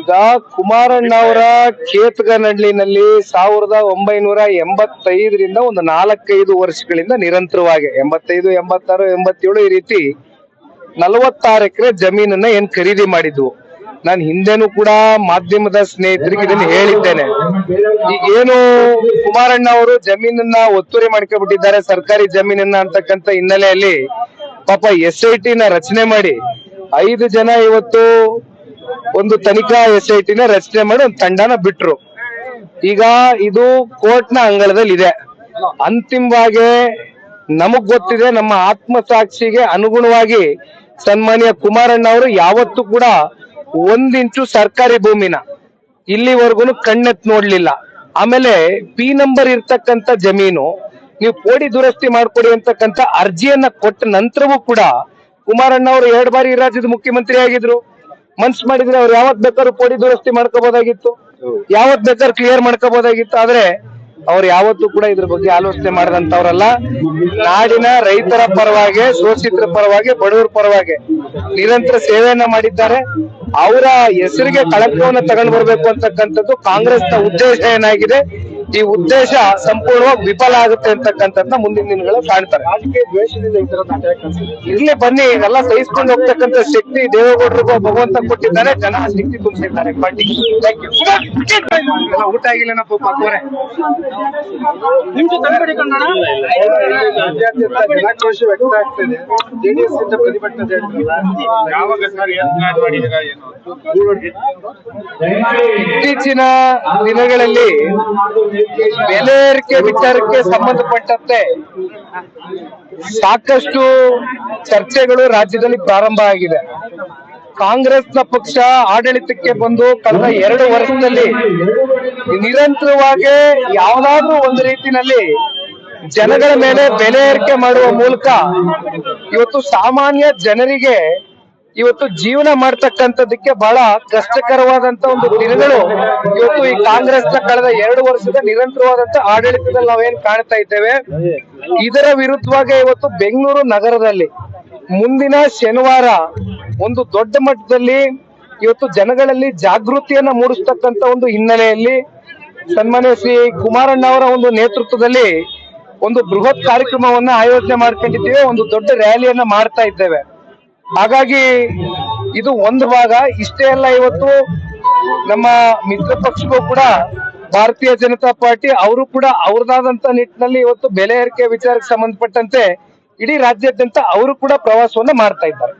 ಈಗ ಕುಮಾರಣ್ಣ ಅವರ ಕೇತಗನಹಳ್ಳಿನಲ್ಲಿ ಸಾವಿರದ ಒಂಬೈನೂರ ಎಂಬತ್ತೈದರಿಂದ ಒಂದು ನಾಲ್ಕೈದು ವರ್ಷಗಳಿಂದ ನಿರಂತರವಾಗಿ, ಎಂಬತ್ತೈದು, ಎಂಬತ್ತಾರು, ಎಂಬತ್ತೇಳು ಈ ರೀತಿ ನಲವತ್ತಾರು ಎಕರೆ ಜಮೀನನ್ನ ಏನ್ ಖರೀದಿ ಮಾಡಿದ್ವು. ನಾನು ಹಿಂದೆನೂ ಕೂಡ ಮಾಧ್ಯಮದ ಸ್ನೇಹಿತರಿಗೆ ಇದನ್ನು ಹೇಳಿದ್ದೇನೆ. ಈಗ ಏನು ಕುಮಾರಣ್ಣ ಅವರು ಜಮೀನನ್ನ ಒತ್ತುವರಿ ಮಾಡ್ಕೊಬಿಟ್ಟಿದ್ದಾರೆ ಸರ್ಕಾರಿ ಜಮೀನನ್ನ ಅಂತಕ್ಕಂತ ಹಿನ್ನೆಲೆಯಲ್ಲಿ ಪಾಪ ಎಸ್ ಐ ಟಿನ ರಚನೆ ಮಾಡಿ ಐದು ಜನ ಇವತ್ತು ಒಂದು ತನಿಖಾ ಎಸ್ ಐ ಟಿನ ರಚನೆ ಮಾಡಿ ಒಂದು ತಂಡನ ಬಿಟ್ರು. ಈಗ ಇದು ಕೋರ್ಟ್ನ ಅಂಗಳದಲ್ಲಿ ಇದೆ ಅಂತಿಮವಾಗಿ ನಮಗ್ ಗೊತ್ತಿದೆ, ನಮ್ಮ ಆತ್ಮಸಾಕ್ಷಿಗೆ ಅನುಗುಣವಾಗಿ ಸನ್ಮಾನ್ಯ ಕುಮಾರಣ್ಣ ಅವರು ಯಾವತ್ತೂ ಕೂಡ ಒಂದಿಂಚು ಸರ್ಕಾರಿ ಭೂಮಿನ ಇಲ್ಲಿವರೆಗೂ ಕಣ್ಣೆತ್ ನೋಡ್ಲಿಲ್ಲ. ಆಮೇಲೆ ಪಿ ನಂಬರ್ ಇರ್ತಕ್ಕಂತ ಜಮೀನು, ನೀವು ಪೋಡಿ ದುರಸ್ತಿ ಮಾಡ್ಕೊಡಿ ಅಂತಕ್ಕಂತ ಅರ್ಜಿಯನ್ನ ಕೊಟ್ಟ ನಂತರವೂ ಕೂಡ ಕುಮಾರಣ್ಣ ಅವರು ಎರಡು ಬಾರಿ ರಾಜ್ಯದ ಮುಖ್ಯಮಂತ್ರಿ ಆಗಿದ್ರು. ಮನ್ಸ್ ಮಾಡಿದ್ರೆ ಅವ್ರು ಯಾವತ್ ಬೇಕಾದ್ರೂ ಪೋಡಿ ದುರಸ್ತಿ ಮಾಡ್ಕೋಬಹುದಾಗಿತ್ತು ಯಾವತ್ ಬೇಕಾದ್ರೂ ಕ್ಲಿಯರ್ ಮಾಡ್ಕೋಬಹುದಾಗಿತ್ತು ಆದ್ರೆ ಅವ್ರು ಯಾವತ್ತೂ ಕೂಡ ಇದ್ರ ಬಗ್ಗೆ ಆಲೋಚನೆ ಮಾಡದಂತವ್ರಲ್ಲ ನಾಡಿನ ರೈತರ ಪರವಾಗಿ, ಶೋಷಿತರ ಪರವಾಗಿ, ಬಡವರ ಪರವಾಗಿ ನಿರಂತರ ಸೇವೆಯನ್ನ ಮಾಡಿದ್ದಾರೆ. ಅವರ ಹೆಸರಿಗೆ ಕಳಂಕವನ್ನ ತಗೊಂಡು ಬರ್ಬೇಕು ಅಂತಕ್ಕಂಥದ್ದು ಕಾಂಗ್ರೆಸ್ನ ಉದ್ದೇಶ ಏನಾಗಿದೆ? ಈ ಉದ್ದೇಶ ಸಂಪೂರ್ಣವಾಗಿ ವಿಫಲ ಆಗುತ್ತೆ ಅಂತಕ್ಕಂಥದ್ನ ಮುಂದಿನ ದಿನಗಳಲ್ಲಿ ಕಾಣ್ತಾರೆ ಇರ್ಲಿ ಬನ್ನಿ ಇದೆಲ್ಲ ಸಹಿಸ್ಕೊಂಡು ಹೋಗ್ತಕ್ಕಂಥ ಶಕ್ತಿ ದೇವೇಗೌಡರಿಗೂ ಭಗವಂತ ಕೊಟ್ಟಿದ್ದಾನೆ ಜನ ಶಕ್ತಿ ತುಂಬಿಸಿದ್ದಾರೆ ಪಾರ್ಟಿ ಊಟ ಆಗಿಲ್ಲನಪ್ಪ ಜನಾಕ್ರೋಶ ವ್ಯಕ್ತ ಆಗ್ತಿದೆ ಜೆಡಿಎಸ್ ಇಂದ ಪ್ರತಿಭಟನೆ ಯಾವಾಗ ಸರ್ ಏನ್ ಪ್ಲಾನ್ ಮಾಡಿದಿರಾ ಏನು ಇತ್ತೀಚಿನ ದಿನಗಳಲ್ಲಿ ಬೆಲೆ ಏರಿಕೆ ವಿಚಾರಕ್ಕೆ ಸಂಬಂಧಪಟ್ಟಂತೆ ಸಾಕಷ್ಟು ಚರ್ಚೆಗಳು ರಾಜ್ಯದಲ್ಲಿ ಪ್ರಾರಂಭ ಆಗಿದೆ. ಕಾಂಗ್ರೆಸ್ನ ಪಕ್ಷ ಆಡಳಿತಕ್ಕೆ ಬಂದು ಕಳೆದ ಎರಡು ವರ್ಷದಲ್ಲಿ ನಿರಂತರವಾಗಿ ಯಾವುದಾದ್ರೂ ಒಂದು ರೀತಿನಲ್ಲಿ ಜನಗಳ ಮೇಲೆ ಬೆಲೆ ಏರಿಕೆ ಮಾಡುವ ಮೂಲಕ ಇವತ್ತು ಸಾಮಾನ್ಯ ಜನರಿಗೆ ಇವತ್ತು ಜೀವನ ಮಾಡ್ತಕ್ಕಂಥದ್ದಕ್ಕೆ ಬಹಳ ಕಷ್ಟಕರವಾದಂತ ಒಂದು ದಿನಗಳು ಇವತ್ತು ಈ ಕಾಂಗ್ರೆಸ್ನ ಕಳೆದ ಎರಡು ವರ್ಷದ ನಿರಂತರವಾದಂತ ಆಡಳಿತದಲ್ಲಿ ನಾವೇನ್ ಕಾಣ್ತಾ ಇದ್ದೇವೆ? ಇದರ ವಿರುದ್ಧವಾಗಿ ಇವತ್ತು ಬೆಂಗಳೂರು ನಗರದಲ್ಲಿ ಮುಂದಿನ ಶನಿವಾರ ಒಂದು ದೊಡ್ಡ ಮಟ್ಟದಲ್ಲಿ ಇವತ್ತು ಜನಗಳಲ್ಲಿ ಜಾಗೃತಿಯನ್ನ ಮೂಡಿಸ್ತಕ್ಕಂತ ಒಂದು ಹಿನ್ನೆಲೆಯಲ್ಲಿ ಸನ್ಮಾನ್ಯ ಶ್ರೀ ಕುಮಾರಣ್ಣ ಅವರ ಒಂದು ನೇತೃತ್ವದಲ್ಲಿ ಒಂದು ಬೃಹತ್ ಕಾರ್ಯಕ್ರಮವನ್ನ ಆಯೋಜನೆ ಮಾಡ್ಕೊಂಡಿದ್ದೇವೆ. ಒಂದು ದೊಡ್ಡ ರ್ಯಾಲಿಯನ್ನ ಮಾಡ್ತಾ ಇದ್ದೇವೆ. ಹಾಗಾಗಿ ಇದು ಒಂದು ಭಾಗ. ಇಷ್ಟೇ ಅಲ್ಲ, ಇವತ್ತು ನಮ್ಮ ಮಿತ್ರ ಪಕ್ಷಗೂ ಕೂಡ ಭಾರತೀಯ ಜನತಾ ಪಾರ್ಟಿ, ಅವರು ಕೂಡ ಅವ್ರದಾದಂತ ನಿಟ್ಟಿನಲ್ಲಿ ಇವತ್ತು ಬೆಲೆ ಏರಿಕೆ ವಿಚಾರಕ್ಕೆ ಸಂಬಂಧಪಟ್ಟಂತೆ ಇಡೀ ರಾಜ್ಯಾದ್ಯಂತ ಅವರು ಕೂಡ ಪ್ರವಾಸವನ್ನ ಮಾಡ್ತಾ ಇದ್ದಾರೆ.